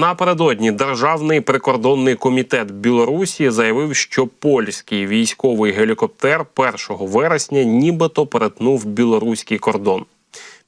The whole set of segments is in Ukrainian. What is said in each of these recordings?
Напередодні державний прикордонний комітет Білорусі заявив, що польський військовий гелікоптер 1 вересня нібито перетнув білоруський кордон.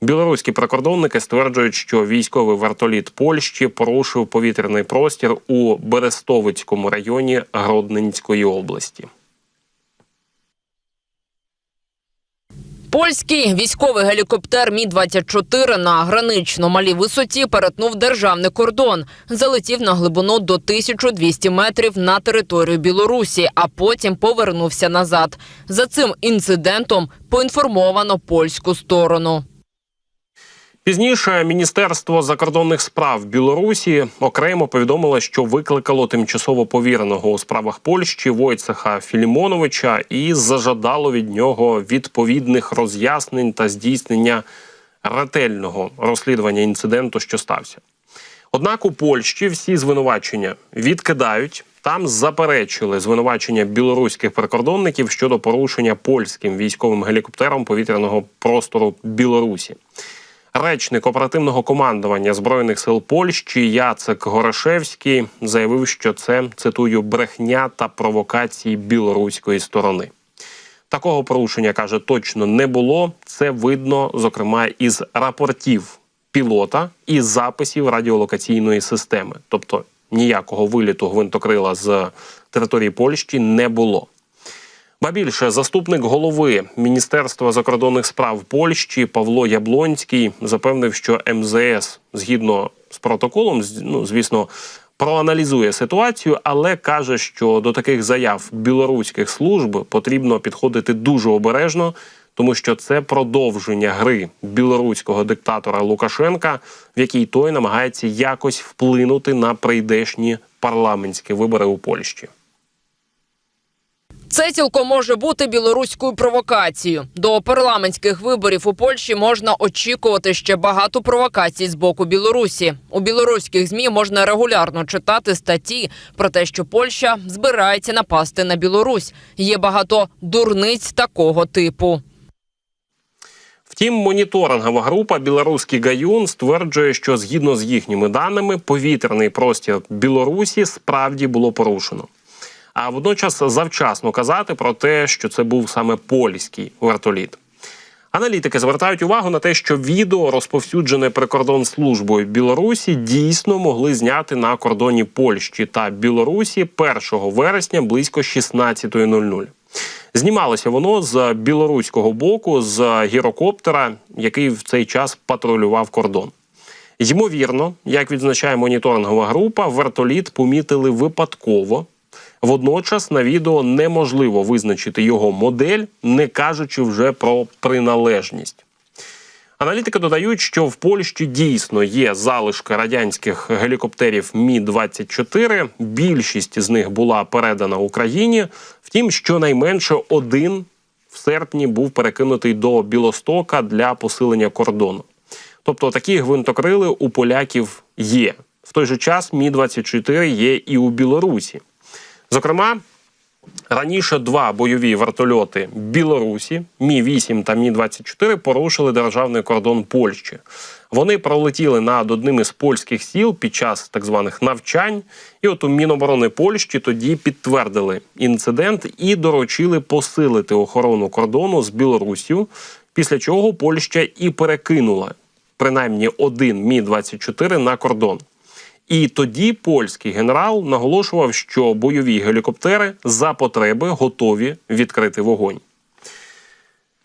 Білоруські прикордонники стверджують, що військовий вертоліт Польщі порушив повітряний простір у Берестовицькому районі Гродненської області. Польський військовий гелікоптер Мі 24 на гранично малій висоті перетнув державний кордон, залетів на глибину до 1200 метрів на територію Білорусі, а потім повернувся назад. За цим інцидентом поінформовано польську сторону. Пізніше Міністерство закордонних справ Білорусі окремо повідомило, що викликало тимчасово повіреного у справах Польщі Войцеха Філімоновича і зажадало від нього відповідних роз'яснень та здійснення ретельного розслідування інциденту, що стався. Однак у Польщі всі звинувачення відкидають. Там заперечили звинувачення білоруських прикордонників щодо порушення польським військовим гелікоптером повітряного простору Білорусі. Речник оперативного командування збройних сил Польщі Яцек Горошевський заявив, що це цитую брехня та провокації білоруської сторони. Такого порушення каже точно не було. Це видно, зокрема, із рапортів пілота і записів радіолокаційної системи. Тобто ніякого виліту гвинтокрила з території Польщі не було. Ба більше заступник голови Міністерства закордонних справ Польщі Павло Яблонський запевнив, що МЗС згідно з протоколом, ну звісно, проаналізує ситуацію, але каже, що до таких заяв білоруських служб потрібно підходити дуже обережно, тому що це продовження гри білоруського диктатора Лукашенка, в якій той намагається якось вплинути на прийдешні парламентські вибори у Польщі. Це цілком може бути білоруською провокацією. До парламентських виборів у Польщі можна очікувати ще багато провокацій з боку Білорусі. У білоруських змі можна регулярно читати статті про те, що Польща збирається напасти на Білорусь. Є багато дурниць такого типу. Втім, моніторингова група Білоруський Гаюн стверджує, що згідно з їхніми даними, повітряний простір Білорусі справді було порушено. А водночас завчасно казати про те, що це був саме польський вертоліт. Аналітики звертають увагу на те, що відео, розповсюджене прикордонслужбою Білорусі, дійсно могли зняти на кордоні Польщі та Білорусі 1 вересня близько 16.00. Знімалося воно з білоруського боку з гірокоптера, який в цей час патрулював кордон. Ймовірно, як відзначає моніторингова група, вертоліт помітили випадково. Водночас на відео неможливо визначити його модель, не кажучи вже про приналежність. Аналітики додають, що в Польщі дійсно є залишки радянських гелікоптерів Мі 24 Більшість з них була передана Україні. Втім, щонайменше один в серпні був перекинутий до Білостока для посилення кордону. Тобто такі гвинтокрили у поляків є. В той же час Мі 24 є і у Білорусі. Зокрема, Раніше два бойові вертольоти Білорусі Мі 8 та Мі 24 порушили державний кордон Польщі. Вони пролетіли над одним із польських сіл під час так званих навчань. І от у Міноборони Польщі тоді підтвердили інцидент і доручили посилити охорону кордону з Білоруссю, після чого Польща і перекинула принаймні один Мі 24 на кордон. І тоді польський генерал наголошував, що бойові гелікоптери за потреби готові відкрити вогонь.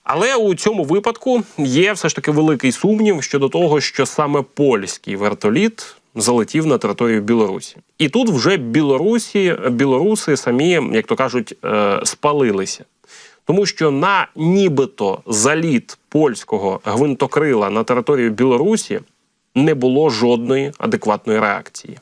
Але у цьому випадку є все ж таки великий сумнів щодо того, що саме польський вертоліт залетів на територію Білорусі. І тут вже білорусі, білоруси самі, як то кажуть, е, спалилися. Тому що на нібито заліт польського гвинтокрила на територію Білорусі не було жодної адекватної реакції.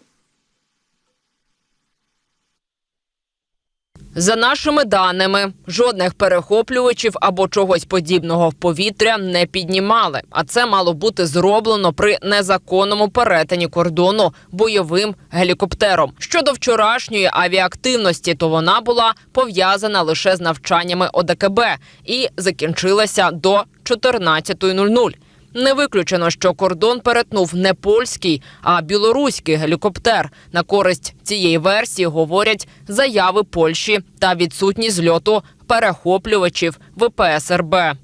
За нашими даними, жодних перехоплювачів або чогось подібного в повітря не піднімали. А це мало бути зроблено при незаконному перетині кордону бойовим гелікоптером. Щодо вчорашньої авіактивності, то вона була пов'язана лише з навчаннями ОДКБ і закінчилася до 14.00. Не виключено, що кордон перетнув не польський, а білоруський гелікоптер. На користь цієї версії говорять заяви Польщі та відсутність зльоту перехоплювачів ВПС-РБ.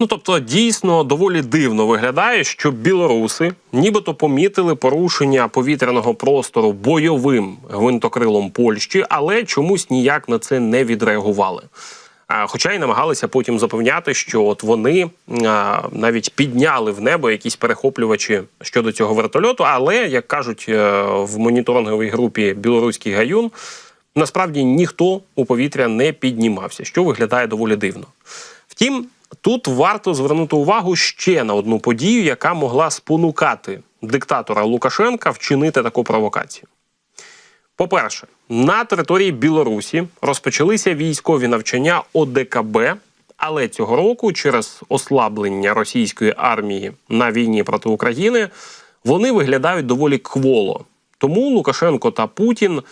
Ну тобто, дійсно доволі дивно виглядає, що білоруси нібито помітили порушення повітряного простору бойовим гвинтокрилом Польщі, але чомусь ніяк на це не відреагували. Хоча й намагалися потім запевняти, що от вони навіть підняли в небо якісь перехоплювачі щодо цього вертольоту. Але як кажуть е, в моніторинговій групі Білоруський гаюн, насправді ніхто у повітря не піднімався, що виглядає доволі дивно. Втім, тут варто звернути увагу ще на одну подію, яка могла спонукати диктатора Лукашенка вчинити таку провокацію. По-перше, на території Білорусі розпочалися військові навчання ОДКБ, але цього року, через ослаблення російської армії на війні проти України, вони виглядають доволі кволо. Тому Лукашенко та Путін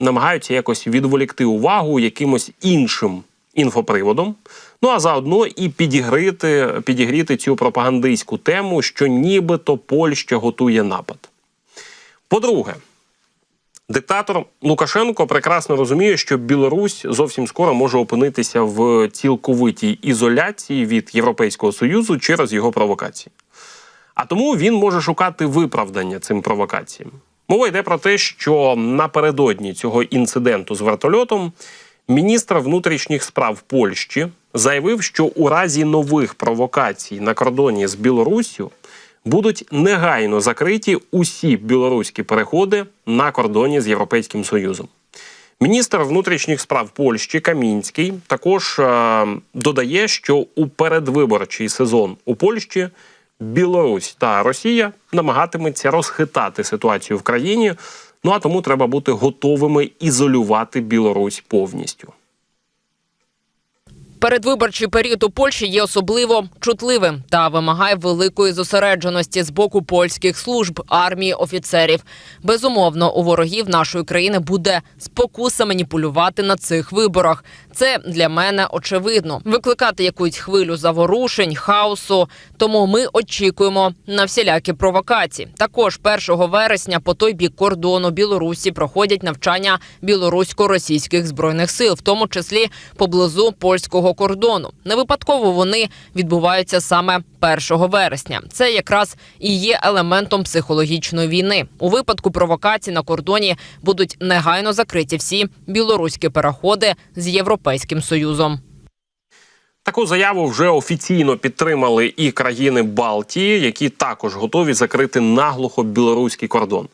намагаються якось відволікти увагу якимось іншим інфоприводом. Ну а заодно і підігріти, підігріти цю пропагандистську тему, що нібито Польща готує напад. По-друге, Диктатор Лукашенко прекрасно розуміє, що Білорусь зовсім скоро може опинитися в цілковитій ізоляції від Європейського союзу через його провокації. А тому він може шукати виправдання цим провокаціям. Мова йде про те, що напередодні цього інциденту з вертольотом міністр внутрішніх справ Польщі заявив, що у разі нових провокацій на кордоні з Білоруссю будуть негайно закриті усі білоруські переходи на кордоні з Європейським Союзом. Міністр внутрішніх справ Польщі Камінський також е, додає, що у передвиборчий сезон у Польщі Білорусь та Росія намагатиметься розхитати ситуацію в країні. Ну а тому треба бути готовими ізолювати Білорусь повністю. Передвиборчий період у Польщі є особливо чутливим та вимагає великої зосередженості з боку польських служб, армії, офіцерів. Безумовно, у ворогів нашої країни буде спокуса маніпулювати на цих виборах. Це для мене очевидно. Викликати якусь хвилю заворушень, хаосу. Тому ми очікуємо на всілякі провокації. Також 1 вересня по той бік кордону Білорусі проходять навчання білорусько-російських збройних сил, в тому числі поблизу польського кордону. Не випадково вони відбуваються саме 1 вересня. Це якраз і є елементом психологічної війни. У випадку провокацій на кордоні будуть негайно закриті всі білоруські переходи з європейським союзом. Таку заяву вже офіційно підтримали і країни Балтії, які також готові закрити наглухо білоруський кордон.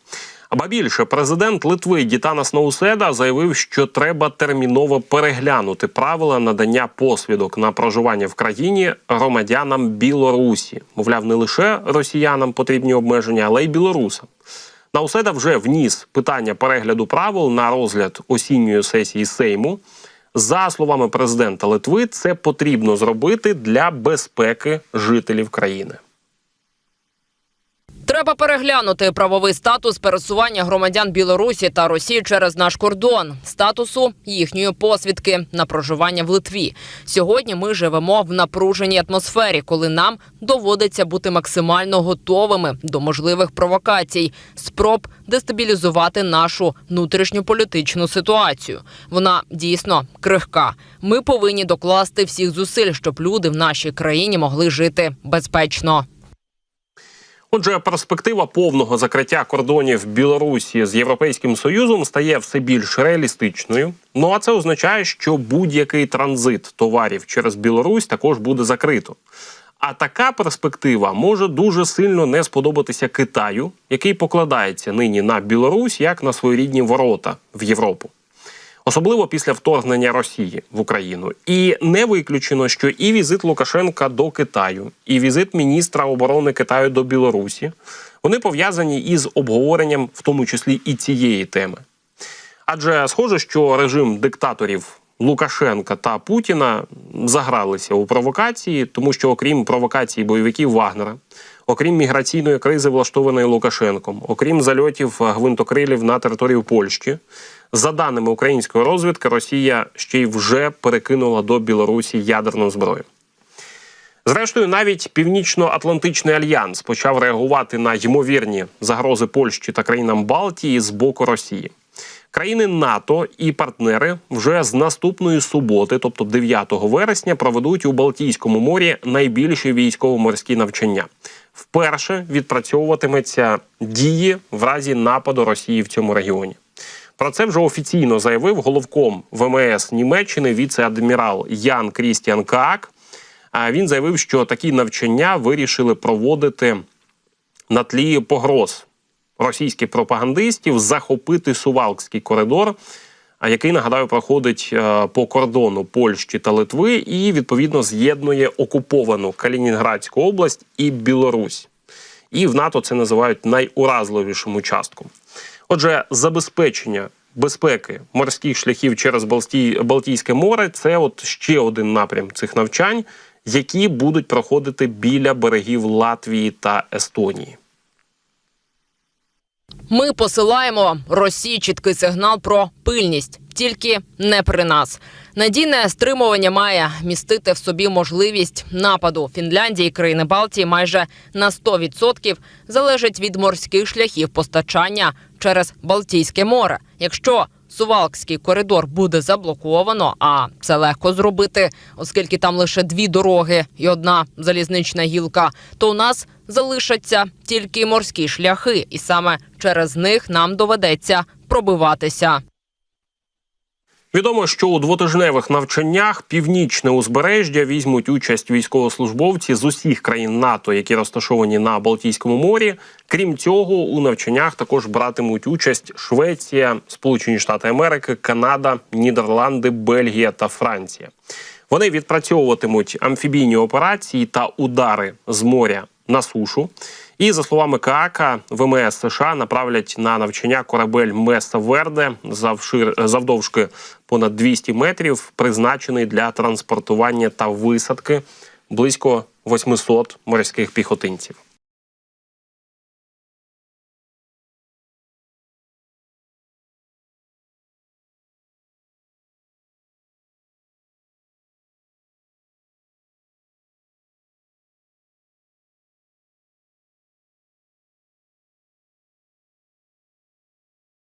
Аба більше президент Литви Дітанас Науседа заявив, що треба терміново переглянути правила надання посвідок на проживання в країні громадянам Білорусі. Мовляв, не лише росіянам потрібні обмеження, але й білорусам. Науседа вже вніс питання перегляду правил на розгляд осінньої сесії Сейму. За словами президента Литви, це потрібно зробити для безпеки жителів країни. Треба переглянути правовий статус пересування громадян Білорусі та Росії через наш кордон, статусу їхньої посвідки на проживання в Литві. Сьогодні ми живемо в напруженій атмосфері, коли нам доводиться бути максимально готовими до можливих провокацій, спроб дестабілізувати нашу внутрішню політичну ситуацію. Вона дійсно крихка. Ми повинні докласти всіх зусиль, щоб люди в нашій країні могли жити безпечно. Отже, перспектива повного закриття кордонів Білорусі з Європейським Союзом стає все більш реалістичною. Ну а це означає, що будь-який транзит товарів через Білорусь також буде закрито. А така перспектива може дуже сильно не сподобатися Китаю, який покладається нині на Білорусь як на своєрідні ворота в Європу. Особливо після вторгнення Росії в Україну, і не виключено, що і візит Лукашенка до Китаю, і візит міністра оборони Китаю до Білорусі вони пов'язані із обговоренням, в тому числі і цієї теми. Адже схоже, що режим диктаторів Лукашенка та Путіна загралися у провокації, тому що, окрім провокації бойовиків Вагнера, окрім міграційної кризи, влаштованої Лукашенком, окрім зальотів гвинтокрилів на територію Польщі, за даними української розвідки, Росія ще й вже перекинула до Білорусі ядерну зброю. Зрештою, навіть Північно-Атлантичний альянс почав реагувати на ймовірні загрози Польщі та країнам Балтії з боку Росії. Країни НАТО і партнери вже з наступної суботи, тобто 9 вересня, проведуть у Балтійському морі найбільші військово-морські навчання. Вперше відпрацьовуватиметься дії в разі нападу Росії в цьому регіоні. Про це вже офіційно заявив головком ВМС Німеччини віце-адмірал Ян Крістіан Каак. Він заявив, що такі навчання вирішили проводити на тлі погроз російських пропагандистів захопити Сувалкський коридор, який нагадаю проходить е, по кордону Польщі та Литви, і відповідно з'єднує окуповану Калінінградську область і Білорусь. І в НАТО це називають найуразливішим участком. Отже, забезпечення безпеки морських шляхів через Балтій, Балтійське море це от ще один напрям цих навчань, які будуть проходити біля берегів Латвії та Естонії. Ми посилаємо Росії чіткий сигнал про пильність, тільки не при нас. Надійне стримування має містити в собі можливість нападу Фінляндії, країни Балтії майже на 100% залежить від морських шляхів постачання через Балтійське море. Якщо Сувалкський коридор буде заблоковано, а це легко зробити, оскільки там лише дві дороги і одна залізнична гілка, то у нас залишаться тільки морські шляхи, і саме через них нам доведеться пробиватися. Відомо, що у двотижневих навчаннях північне узбережжя візьмуть участь військовослужбовці з усіх країн НАТО, які розташовані на Балтійському морі. Крім цього, у навчаннях також братимуть участь Швеція, Сполучені Штати Америки, Канада, Нідерланди, Бельгія та Франція. Вони відпрацьовуватимуть амфібійні операції та удари з моря на сушу. І за словами Каака, ВМС США направлять на навчання корабель Меса Верде завшир завдовжки понад 200 метрів, призначений для транспортування та висадки близько 800 морських піхотинців.